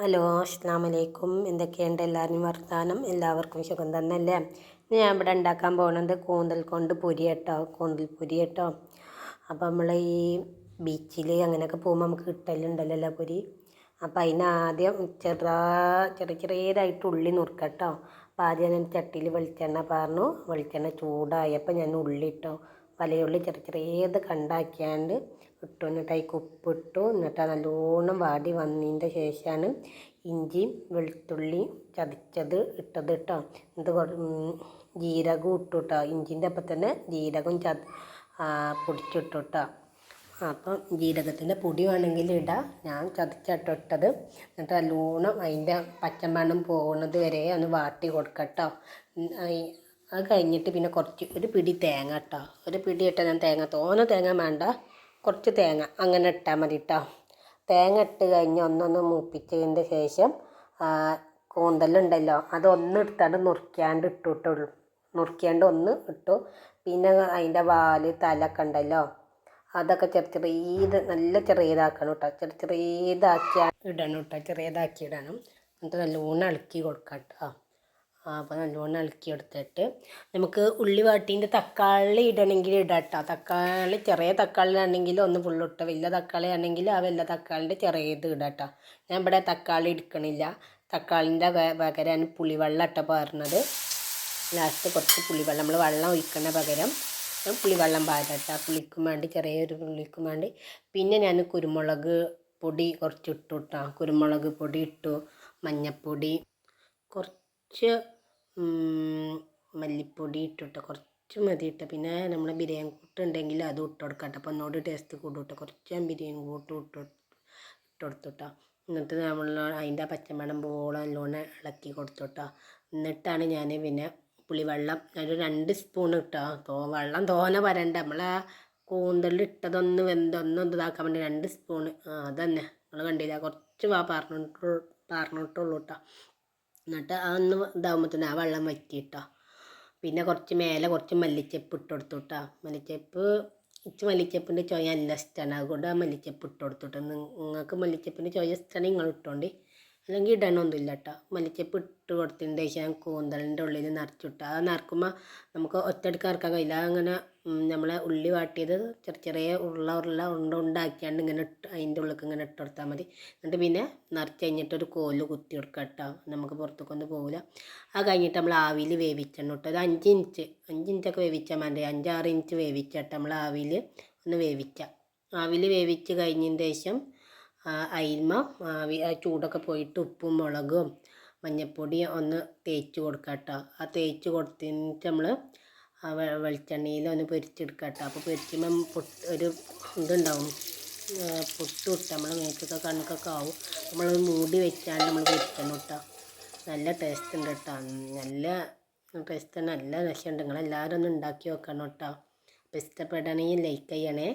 Hello അസ്ലാമലൈക്കും എന്തൊക്കെയുണ്ട് എല്ലാവരും വർത്താനം? എല്ലാവർക്കും സുഖം തന്നല്ലേ ഞാൻ ഇവിടെ ഉണ്ടാക്കാൻ പോകുന്നത് കൂന്തൽ കൊണ്ട് പൊരി കേട്ടോ കൂന്തൽ പൊരി കേട്ടോ. അപ്പോൾ നമ്മൾ ഈ ബീച്ചിൽ അങ്ങനെയൊക്കെ പോകുമ്പോൾ നമുക്ക് കിട്ടലുണ്ടല്ലോ പൊരി. അപ്പോൾ അതിന് ആദ്യം ചെറുതാ ചെറിയ ചെറിയതായിട്ട് ഉള്ളി നുറുക്കട്ടോ അപ്പോൾ ആദ്യം ഞാൻ ചട്ടിയിൽ വെളിച്ചെണ്ണ പറഞ്ഞു വെളിച്ചെണ്ണ ചൂടായപ്പോൾ ഞാൻ ഉള്ളി ഇട്ടോ വലിയുള്ളി ചെറിയ ചെറിയത് കണ്ടാക്കിയാണ്ട് ഇട്ടു. എന്നിട്ട് അതിൽ ഉപ്പിട്ടു. എന്നിട്ട് നല്ലോണം വാടി വന്നതിന്റെ ശേഷമാണ് ഇഞ്ചിയും വെളുത്തുള്ളി ചതച്ചത് ഇട്ടത് കേട്ടോ. എന്നിട്ട് ജീരകവും ഇട്ടു കേട്ടോ. ഇഞ്ചിന്റെ അപ്പം തന്നെ ജീരകം ചത പൊടിച്ചിട്ടു കേട്ടോ. അപ്പം ജീരകത്തിന്റെ പൊടി വേണമെങ്കിൽ ഇടാം. ഞാൻ ചതച്ചാട്ടോ ഇട്ടത്. എന്നിട്ട് നല്ലോണം അതിന്റെ പച്ചമണം പോകുന്നത് വരെ ഒന്ന് വാട്ടി കൊടുക്കട്ടോ അത് കഴിഞ്ഞിട്ട് പിന്നെ കുറച്ച് ഒരു പിടി തേങ്ങ കേട്ടോ. ഒരു പിടി ഇട്ടാൽ ഞാൻ തേങ്ങ തോന്നുന്ന തേങ്ങ വേണ്ട. കുറച്ച് തേങ്ങ അങ്ങനെ ഇട്ടാൽ മതി കേട്ടോ തേങ്ങ ഇട്ട് കഴിഞ്ഞ് ഒന്നൊന്ന് മൂപ്പിച്ചതിന്റെ ശേഷം കൂന്തലുണ്ടല്ലോ അതൊന്ന് എടുത്താണ്ട് നുറുക്കിയാണ്ട് ഇട്ടു ഇട്ടുള്ളൂ നുറുക്കിയാണ്ട് ഒന്ന് ഇട്ടു. പിന്നെ അതിന്റെ വാൽ തലൊക്കെ ഉണ്ടല്ലോ അതൊക്കെ ചെറിയ ചെറിയത് നല്ല ചെറിയതാക്കണം കേട്ടോ ചെറിയ ചെറിയതാക്കി ഇടണം കേട്ടോ ചെറിയതാക്കി ഇടണം. എന്നിട്ട് നല്ലോണം ഇളക്കി കൊടുക്കാം കേട്ടോ അപ്പോൾ നല്ലോണം ഇളക്കി എടുത്തിട്ട് നമുക്ക് ഉള്ളി വാട്ടീന്റെ തക്കാളി ഇടണമെങ്കിൽ ഇടാട്ടോ. തക്കാളി ചെറിയ തക്കാളി ആണെങ്കിൽ ഒന്ന് ഫുള്ളിട്ട വലിയ തക്കാളി ആണെങ്കിൽ ആ വലിയ തക്കാളിന്റെ ചെറിയത് ഇടാട്ടോ. ഞാൻ ഇവിടെ തക്കാളി എടുക്കണില്ല. തക്കാളിന്റെ പകരം പുളിവെള്ളം ഇട്ട പറഞ്ഞത് ലാസ്റ്റ് കുറച്ച് പുളിവെള്ളം നമ്മൾ വെള്ളം ഒഴിക്കണ പകരം ഞാൻ പുളിവെള്ളം പാരട്ട. പുളിക്കും വേണ്ടി ചെറിയൊരു പുളിക്കും വേണ്ടി. പിന്നെ ഞാൻ കുരുമുളക് പൊടി കുറച്ച് ഇട്ടു കേട്ടോ കുരുമുളക് പൊടി ഇട്ടു മഞ്ഞൾപ്പൊടി കുറച്ച് മല്ലിപ്പൊടി ഇട്ടിട്ട് കുറച്ച് മതി ഇട്ട പിന്നെ നമ്മളെ ബിരിയാണി കൂട്ട് ഉണ്ടെങ്കിൽ അത് ഇട്ട് കൊടുക്കട്ടെ. അപ്പോൾ ഒന്നുകൂടി ടേസ്റ്റ് കൂടും കേട്ടോ കുറച്ച് ഞാൻ ബിരിയാണി കൂട്ട് ഇട്ട് ഇട്ട് കൊടുത്തുട്ടാ. എന്നിട്ട് നമ്മൾ അതിന്റെ പച്ചമണം പോളം നല്ലോണം ഇളക്കി കൊടുത്തുട്ടാ. എന്നിട്ടാണ് ഞാൻ പിന്നെ പുളിവെള്ളം ഒരു രണ്ട് സ്പൂൺ ഇട്ടാ. തോ വെള്ളം തോനെ വരണ്ട. നമ്മൾ കൂന്തലിൽ ഇട്ടതൊന്ന് വെന്തൊന്ന് ഇതാക്കാൻ വേണ്ടി രണ്ട് സ്പൂൺ അതന്നെ. നിങ്ങൾ കണ്ടില്ല? കുറച്ച് വാ പറഞ്ഞിട്ട് പറഞ്ഞിട്ടുള്ളൂ കേട്ടോ എന്നിട്ട് അതൊന്ന് തന്നെ ആ വെള്ളം വറ്റിയിട്ടോ പിന്നെ കുറച്ച് മേലെ കുറച്ച് മല്ലിച്ചപ്പ് ഇട്ട് കൊടുത്തു കേട്ടോ മല്ലിച്ചപ്പ് ഇച്ച് മല്ലിച്ചപ്പിന്റെ ചോയ നല്ല ഇഷ്ടമാണ് അതുകൊണ്ട് ആ മല്ലിച്ചപ്പ് ഇട്ട് കൊടുത്തിട്ട് നിങ്ങൾക്ക് മല്ലിച്ചപ്പിന്റെ ചോയ ഇഷ്ടമാണെങ്കിൽ നിങ്ങൾ ഇട്ടോണ്ടി അല്ലെങ്കിൽ ഇടണമൊന്നുമില്ല കേട്ടോ മല്ലിച്ചപ്പ് ഇട്ട് കൊടുത്തതിന്റെ ശേഷം കൂന്തലിന്റെ ഉള്ളിൽ നിറച്ചിട്ട് അത് നിറക്കുമ്പോൾ നമുക്ക് ഒറ്റയടിക്ക് ഇറക്കാൻ കഴിയില്ല. അങ്ങനെ നമ്മളെ ഉള്ളി വാട്ടിയത് ചെറിയ ചെറിയ ഉരുള ഉരുള ഉണ്ട ഉണ്ടാക്കിയാണ്ട് ഇങ്ങനെ ഇട്ട് അതിന്റെ ഉള്ളിൽ ഇങ്ങനെ ഇട്ട് കൊടുത്താൽ മതി. എന്നിട്ട് പിന്നെ നിറച്ച് കഴിഞ്ഞിട്ട് ഒരു കോൽ കുത്തി കൊടുക്കുക കേട്ടോ. നമുക്ക് പുറത്തേക്കൊന്നും പോകില്ല അത് കഴിഞ്ഞിട്ട് നമ്മൾ ആവിയിൽ വേവിച്ചെണ്ണ ഒരു അഞ്ച് ഇഞ്ച് അഞ്ച് ഇഞ്ചൊക്കെ വേവിച്ചാൽ മതി. അഞ്ചാറ് ഇഞ്ച് വേവിച്ചിട്ട് നമ്മൾ ആവിയിൽ ഒന്ന് വേവിക്കാം. ആവിയിൽ വേവിച്ച് കഴിഞ്ഞതിന് ശേഷം ആ ചൂടൊക്കെ പോയിട്ട് ഉപ്പും മുളകും മഞ്ഞൾപ്പൊടി ഒന്ന് തേച്ച് കൊടുക്കുക കേട്ടോ ആ തേച്ച് കൊടുത്തിട്ട് നമ്മൾ വെളിച്ചെണ്ണയിൽ ഒന്ന് പൊരിച്ചെടുക്കുക കേട്ടോ അപ്പോൾ പൊരിക്കുമ്പം പൊട്ട് ഒരു ഇതുണ്ടാവും. പൊട്ട് വിട്ട് നമ്മൾ മേക്കൊക്കെ കണ്ണൊക്കെ ആവും. നമ്മൾ മൂടി വെച്ചാൽ നമ്മൾ പൊരിക്കണം കേട്ടോ നല്ല ടേസ്റ്റ് ഉണ്ട് കേട്ടോ നല്ല ടേസ്റ്റ് നല്ല രസമുണ്ട് നിങ്ങളെല്ലാവരും ഒന്ന് ഉണ്ടാക്കി വെക്കണം കേട്ടോ അപ്പോൾ ഇഷ്ടപ്പെടുകയാണെങ്കിൽ ലൈക്ക് ചെയ്യണേ.